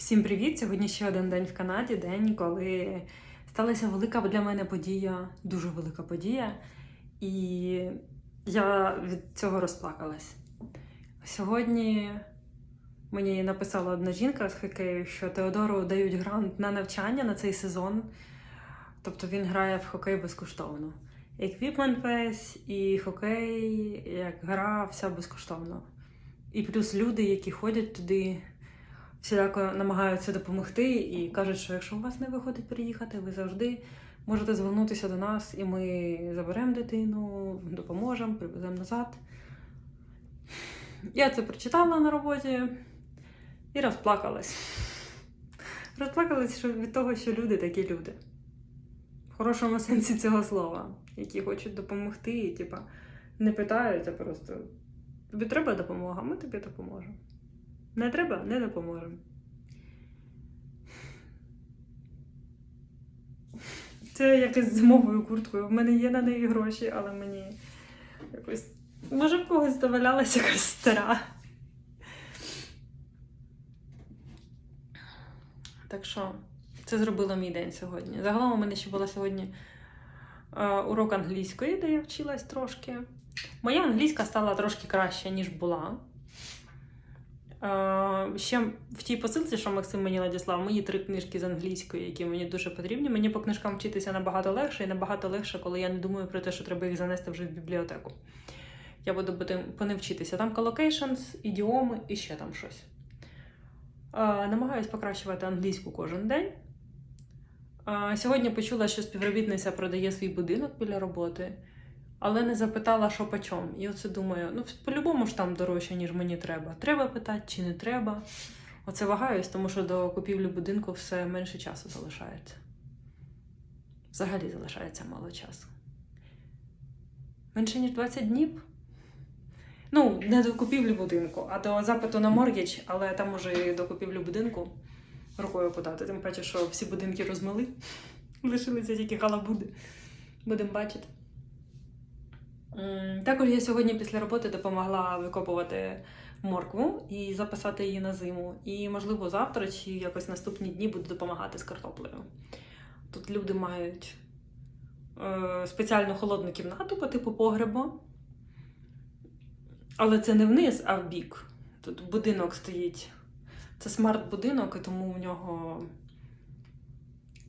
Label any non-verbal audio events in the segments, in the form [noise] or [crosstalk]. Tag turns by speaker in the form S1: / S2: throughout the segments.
S1: Всім привіт! Сьогодні ще один день в Канаді, день, коли сталася велика для мене подія, дуже велика подія, і я від цього розплакалась. Сьогодні мені написала одна жінка з хокею, що Теодору дають грант на навчання на цей сезон. Тобто він грає в хокей безкоштовно. Еквіпмент весь і хокей, як гра, все безкоштовно. І плюс люди, які ходять туди, всіляко намагаються допомогти і кажуть, що якщо у вас не виходить приїхати, ви завжди можете звернутися до нас, і ми заберемо дитину, допоможемо, привеземо назад. Я це прочитала на роботі і розплакалась. Розплакалась від того, що люди такі люди. В хорошому сенсі цього слова, які хочуть допомогти, і типа не питаються просто. Тобі треба допомога, ми тобі допоможемо. Не треба, не допоможемо. Це якось зимовою курткою. В мене є на неї гроші, але мені якось. Може, в когось завалялася якась стара. Так що, це зробило мій день сьогодні. Загалом у мене ще була сьогодні е, урок англійської, де я вчилась трошки. Моя англійська стала трошки краще, ніж була. Ще в тій посилці, що Максим мені надіслав, мої три книжки з англійської, які мені дуже потрібні. Мені по книжкам вчитися набагато легше, і набагато легше, коли я не думаю про те, що треба їх занести вже в бібліотеку. Я буду по ним вчитися. Там collocations, ідіоми і ще там щось. Намагаюсь покращувати англійську кожен день. Сьогодні почула, що співробітниця продає свій будинок біля роботи, але не запитала, що по чому. І оце думаю, ну по-любому ж там дорожче, ніж мені треба. Треба питати чи не треба. Оце вагаюсь, тому що до купівлі будинку все менше часу залишається. Взагалі залишається мало часу. Менше ніж 20 днів. Ну, не до купівлі будинку, а до запиту на моргідж, але там може і до купівлі будинку рукою подати. Тим паче, що всі будинки розмили. [laughs] Лишилися тільки халабуди. Будемо бачити. Також я сьогодні після роботи допомогла викопувати моркву і записати її на зиму. І, можливо, завтра чи якось наступні дні буду допомагати з картоплею. Тут люди мають е, спеціальну холодну кімнату по типу погребу. Але це не вниз, а в бік. Тут будинок стоїть. Це смарт-будинок, і тому в нього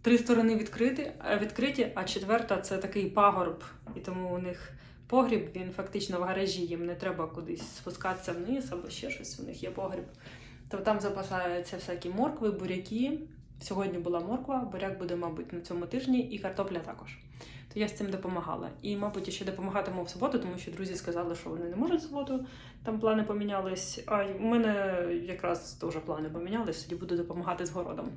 S1: три сторони відкриті, відкриті, а четверта це такий пагорб. І тому у них погріб, він фактично в гаражі, їм не треба кудись спускатися вниз або ще щось. У них є погріб. То там запасаються всякі моркви, буряки. Сьогодні була морква, буряк буде, мабуть, на цьому тижні, і картопля також. То я з цим допомагала. І, мабуть, ще допомагатиму в суботу, тому що друзі сказали, що вони не можуть в суботу. Там плани помінялись. А у мене якраз теж плани помінялись, тоді буду допомагати з городом.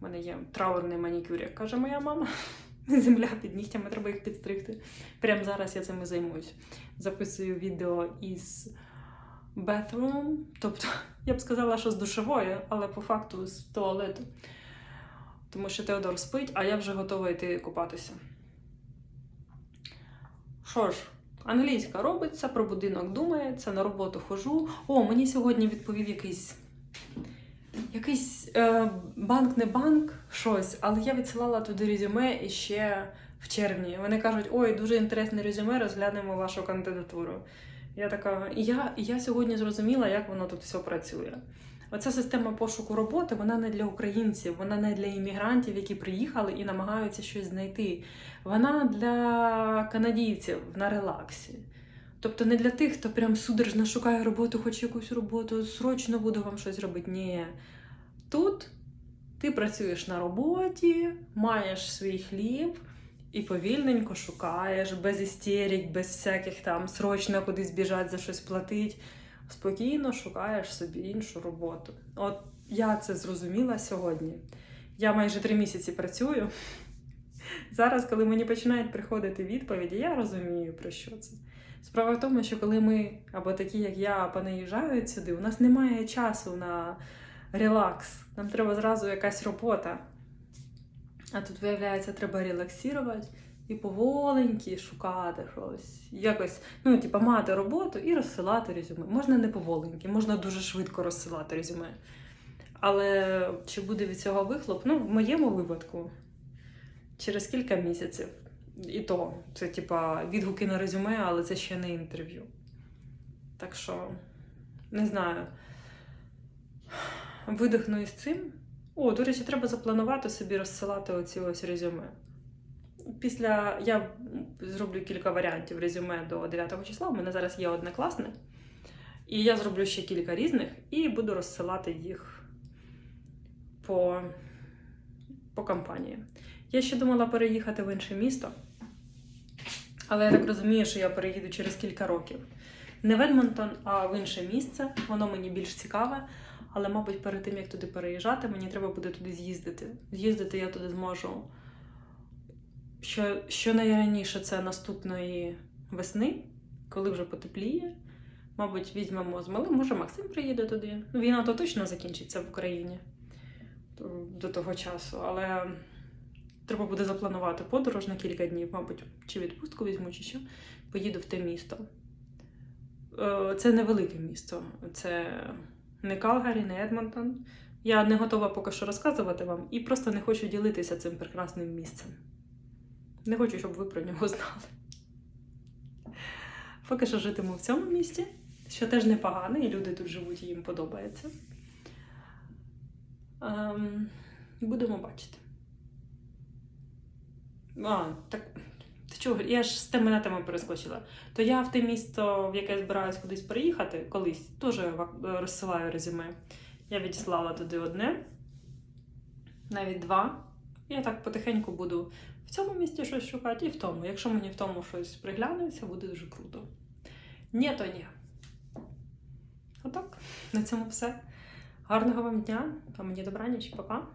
S1: У мене є траурний манікюр, як каже моя мама. [laughs] Земля під нігтями, треба їх підстригти. Прямо зараз я цим і займусь. Записую відео із bathroom, тобто [laughs] я б сказала, що з душової, але по факту з туалету. Тому що Теодор спить, а я вже готова йти купатися. Що ж, англійська робиться, про будинок думається, на роботу хожу. О, мені сьогодні відповів якийсь. Якийсь е, банк, не банк, щось, але я відсилала туди резюме і ще в червні. Вони кажуть, ой, дуже інтересне резюме, розглянемо вашу кандидатуру. Я така, і я, я сьогодні зрозуміла, як воно тут все працює. Оця система пошуку роботи, вона не для українців, вона не для іммігрантів, які приїхали і намагаються щось знайти. Вона для канадійців на релаксі. Тобто не для тих, хто прям судорожно шукає роботу, хоче якусь роботу, срочно буду вам щось робити. Ні. Тут ти працюєш на роботі, маєш свій хліб і повільненько шукаєш, без істерик, без всяких там срочно кудись біжать за щось платить. Спокійно шукаєш собі іншу роботу. От я це зрозуміла сьогодні. Я майже три місяці працюю. Зараз, коли мені починають приходити відповіді, я розумію, про що це. Справа в тому, що коли ми, або такі, як я, понаїжджають сюди, у нас немає часу на релакс. Нам треба зразу якась робота. А тут, виявляється, треба релаксувати і поволеньки шукати щось. Якось, ну, типа, мати роботу і розсилати резюме. Можна не поволеньки, можна дуже швидко розсилати резюме. Але чи буде від цього вихлоп? Ну, в моєму випадку, через кілька місяців. І то, це типа відгуки на резюме, але це ще не інтерв'ю. Так що, не знаю. Видихну із цим. О, до речі, треба запланувати собі розсилати оці ось резюме. Після я зроблю кілька варіантів резюме до 9 числа. У мене зараз є одне класне. І я зроблю ще кілька різних і буду розсилати їх по, по компанії. Я ще думала переїхати в інше місто, але я так розумію, що я переїду через кілька років. Не в Едмонтон, а в інше місце. Воно мені більш цікаве. Але, мабуть, перед тим як туди переїжджати, мені треба буде туди з'їздити. З'їздити я туди зможу. Що, що найраніше це наступної весни, коли вже потепліє. Мабуть, візьмемо з малим. Може, Максим приїде туди. Ну, війна то точно закінчиться в Україні до того часу, але треба буде запланувати подорож на кілька днів, мабуть, чи відпустку візьму, чи що. Поїду в те місто. Е, Це невелике місто. Це не Калгарі, не Едмонтон. Я не готова поки що розказувати вам і просто не хочу ділитися цим прекрасним місцем. Не хочу, щоб ви про нього знали. Поки що житиму в цьому місті, що теж непогано, і люди тут живуть, і їм подобається. Ем, будемо бачити. А, так. Чого? Я ж з теми на тему перескочила. То я в те місто, в яке я збираюсь кудись переїхати, колись теж розсилаю резюме. Я відіслала туди одне, навіть два. Я так потихеньку буду в цьому місті щось шукати і в тому. Якщо мені в тому щось приглянеться, буде дуже круто. Ні, то ні. Отак. На цьому все. Гарного вам дня, а мені добраніч, па-па.